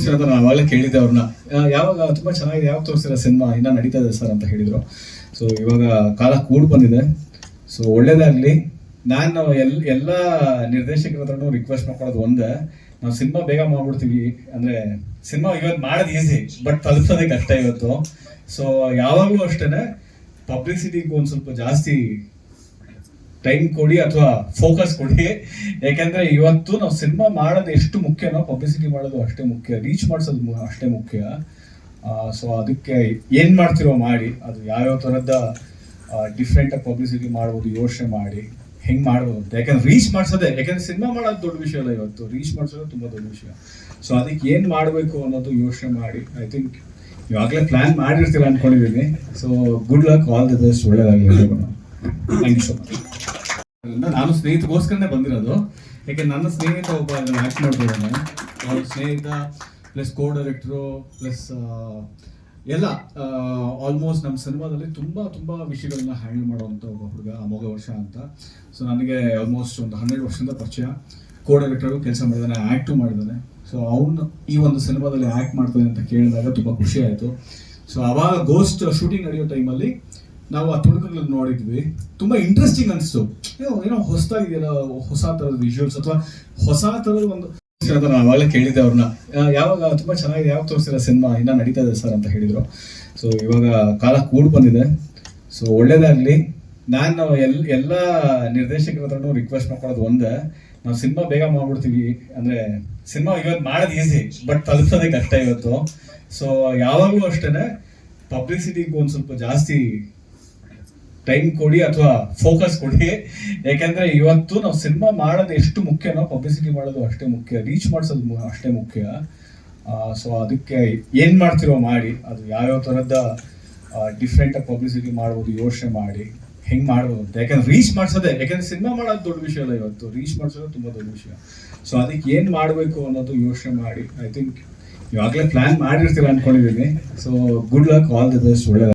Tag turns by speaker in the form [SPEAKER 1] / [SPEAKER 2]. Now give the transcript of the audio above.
[SPEAKER 1] ನಾನು ಅವಾಗಲೇ ಕೇಳಿದ್ದೆ ಅವ್ರನ್ನ. ಯಾವಾಗ, ತುಂಬಾ ಚೆನ್ನಾಗಿದೆ, ಯಾವಾಗ ತೋರಿಸಿರೋ ಸಿನಿಮಾ? ಇನ್ನ ನಡೀತಾ ಇದೆ ಸರ್ ಅಂತ ಹೇಳಿದ್ರು. ಸೊ ಇವಾಗ ಕಾಲ ಕೂಡ್ ಬಂದಿದೆ. ಸೊ ಒಳ್ಳೇದಾಗ್ಲಿ. ನಾನು ಎಲ್, ಎಲ್ಲ ನಿರ್ದೇಶಕರ ಹತ್ರನೂ ರಿಕ್ವೆಸ್ಟ್ ಮಾಡ್ಕೊಳ್ಳೋದು ಒಂದೇ. ನಾವು ಸಿನಿಮಾ ಬೇಗ ಮಾಡ್ಬಿಡ್ತೀವಿ. ಅಂದ್ರೆ, ಸಿನಿಮಾ ಇವತ್ತು ಮಾಡೋದು ಈಸಿ ಬಟ್ ತಲುಪೋದೇ ಕಷ್ಟ ಇವತ್ತು. ಸೊ ಯಾವಾಗಲೂ ಅಷ್ಟೇನೆ. ಪಬ್ಲಿಸಿಟಿಗೂ ಒಂದು ಸ್ವಲ್ಪ ಜಾಸ್ತಿ ಟೈಮ್ ಕೊಡಿ ಅಥವಾ ಫೋಕಸ್ ಕೊಡಿ. ಯಾಕಂದ್ರೆ ಇವತ್ತು ನಾವು ಸಿನಿಮಾ ಮಾಡೋದು ಎಷ್ಟು ಮುಖ್ಯನೋ ಪಬ್ಲಿಸಿಟಿ ಮಾಡೋದು ಅಷ್ಟೇ ಮುಖ್ಯ ರೀಚ್ ಮಾಡಿಸೋದು ಅಷ್ಟೇ ಮುಖ್ಯ. ಸೊ ಅದಕ್ಕೆ ಏನ್ ಮಾಡ್ತಿರೋ ಮಾಡಿ, ಅದು ಯಾವ್ಯಾವ ಥರದ ಡಿಫ್ರೆಂಟ್ ಆಗಿ ಪಬ್ಲಿಸಿಟಿ ಮಾಡ್ಬೋದು ಯೋಚನೆ ಮಾಡಿ, ಹೆಂಗ್ ಮಾಡ್ಬೋದು ಅಂತ. ಯಾಕಂದ್ರೆ ರೀಚ್ ಮಾಡಿಸೋದೇ, ಯಾಕಂದ್ರೆ ಸಿನಿಮಾ ಮಾಡೋದು ದೊಡ್ಡ ವಿಷಯ ಅಲ್ಲ ಇವತ್ತು ರೀಚ್ ಮಾಡಿಸೋದು ತುಂಬಾ ದೊಡ್ಡ ವಿಷಯ. ಸೊ ಅದಕ್ಕೆ ಏನ್ ಮಾಡಬೇಕು ಅನ್ನೋದು ಯೋಚನೆ ಮಾಡಿ. ಐ ಥಿಂಕ್ ಇವಾಗಲೇ ಪ್ಲಾನ್ ಮಾಡಿರ್ತೀರ ಅನ್ಕೊಂಡಿದ್ದೀನಿ so good luck all the best ಒಳ್ಳೇದಾಗಿ thank you so much ನಾನು ಸ್ನೇಹಿತಗೋಸ್ಕರನೇ ಬಂದಿರೋದು. ಯಾಕೆ ನನ್ನ ಸ್ನೇಹಿತ ಒಬ್ಬ ಆ್ಯಕ್ಟ್ ಮಾಡ್ತಿದ್ದಾನೆ. ಅವ್ರ ಸ್ನೇಹಿತ ಪ್ಲಸ್ ಕೋ ಡೈರೆಕ್ಟ್ರು ಪ್ಲಸ್ ಎಲ್ಲ ಆಲ್ಮೋಸ್ಟ್ ನಮ್ಮ ಸಿನಿಮಾದಲ್ಲಿ ತುಂಬ ತುಂಬ ವಿಷಯಗಳನ್ನ ಹ್ಯಾಂಡಲ್ ಮಾಡುವಂಥ ಒಬ್ಬ ಹುಡುಗ ಅಮೋಘ ವರ್ಷ ಅಂತ. ಸೊ ನನಗೆ ಆಲ್ಮೋಸ್ಟ್ ಒಂದು ಹನ್ನೆರಡು ವರ್ಷದಿಂದ ಪರಿಚಯ. ಕೋ ಡೈರೆಕ್ಟರು ಕೆಲಸ ಮಾಡಿದ್ದಾನೆ ಆ್ಯಕ್ಟು ಮಾಡಿದ್ದಾನೆ ಸೊ ಅವನು ಈ ಒಂದು ಸಿನಿಮಾದಲ್ಲಿ ಆ್ಯಕ್ಟ್ ಮಾಡ್ತಾನೆ ಅಂತ ಕೇಳಿದಾಗ ತುಂಬ ಖುಷಿ ಆಯಿತು. ಸೊ ಆವಾಗ ಗೋಸ್ಟ್ ಶೂಟಿಂಗ್ ನಡೆಯೋ ಟೈಮಲ್ಲಿ ನಾವು ಆ ತುಣುಕುಗಳನ್ನ ನೋಡಿದ್ವಿ. ತುಂಬಾ ಇಂಟ್ರೆಸ್ಟಿಂಗ್ ಅನಿಸ್ತು. ಏನೋ ಹೊಸದಾಗಿದೆಯಲ್ಲ, ಹೊಸ ಥರದ ವಿಜುವಲ್ಸ್ ಅಥವಾ ಹೊಸ ಥರದ ಒಂದು ನಾನು ಆವಾಗಲೇ ಕೇಳಿದ್ದೆ ಅವ್ರನ್ನ. ಯಾವಾಗ ತುಂಬಾ ಚೆನ್ನಾಗಿದೆ, ಯಾವಾಗ ತೋರಿಸಿಲ್ಲ ಸಿನಿಮಾ? ಇನ್ನ ನಡೀತಾ ಇದೆ ಸರ್ ಅಂತ ಹೇಳಿದ್ರು. ಸೊ ಇವಾಗ ಕಾಲ ಕೂಡ್ ಬಂದಿದೆ. ಸೊ ಒಳ್ಳೇದಾಗಲಿ. ನಾನು ಎಲ್, ಎಲ್ಲ ನಿರ್ದೇಶಕರ ಹತ್ರನೂ ರಿಕ್ವೆಸ್ಟ್ ಮಾಡ್ಕೊಳ್ಳೋದು ಒಂದೇ. ನಾವು ಸಿನಿಮಾ ಬೇಗ ಮಾಡ್ಬಿಡ್ತೀವಿ. ಅಂದ್ರೆ, ಸಿನಿಮಾ ಇವತ್ತು ಮಾಡೋದು ಈಸಿ ಬಟ್ ತಲುಪಿಸೋದೇ ಕಷ್ಟ ಇವತ್ತು. ಸೊ ಯಾವಾಗಲೂ ಅಷ್ಟೇನೆ. ಪಬ್ಲಿಸಿಟಿಗೂ ಒಂದು ಸ್ವಲ್ಪ ಜಾಸ್ತಿ ಟೈಮ್ ಕೊಡಿ ಅಥವಾ ಫೋಕಸ್ ಕೊಡಿ. ಯಾಕಂದ್ರೆ ಇವತ್ತು ನಾವು ಸಿನಿಮಾ ಮಾಡೋದು ಎಷ್ಟು ಮುಖ್ಯನೋ ಪಬ್ಲಿಸಿಟಿ ಮಾಡೋದು ಅಷ್ಟೇ ಮುಖ್ಯ ರೀಚ್ ಮಾಡಿಸೋದು ಅಷ್ಟೇ ಮುಖ್ಯ. ಸೊ ಅದಕ್ಕೆ ಏನ್ ಮಾಡ್ತಿರೋ ಮಾಡಿ, ಅದು ಯಾವ್ಯಾವ ಥರದ ಡಿಫ್ರೆಂಟ್ ಆಗಿ ಪಬ್ಲಿಸಿಟಿ ಮಾಡ್ಬೋದು ಯೋಚನೆ ಮಾಡಿ, ಹೆಂಗ್ ಮಾಡ್ಬೋದು ಅಂತ. ಯಾಕಂದ್ರೆ ರೀಚ್ ಮಾಡಿಸೋದೇ, ಯಾಕಂದ್ರೆ ಸಿನಿಮಾ ಮಾಡೋದು ದೊಡ್ಡ ವಿಷಯ ಅಲ್ಲ ಇವತ್ತು. ರೀಚ್ ಮಾಡಿಸೋದು ತುಂಬಾ ದೊಡ್ಡ ವಿಷಯ. ಸೊ ಅದಕ್ಕೆ ಏನ್ ಮಾಡಬೇಕು ಅನ್ನೋದು ಯೋಚನೆ ಮಾಡಿ. ಐ ಥಿಂಕ್ ಇವಾಗಲೇ ಪ್ಲಾನ್ ಮಾಡಿರ್ತೀರ ಅನ್ಕೊಂಡಿದ್ದೀನಿ so good luck all the best ಒಳ್ಳೆ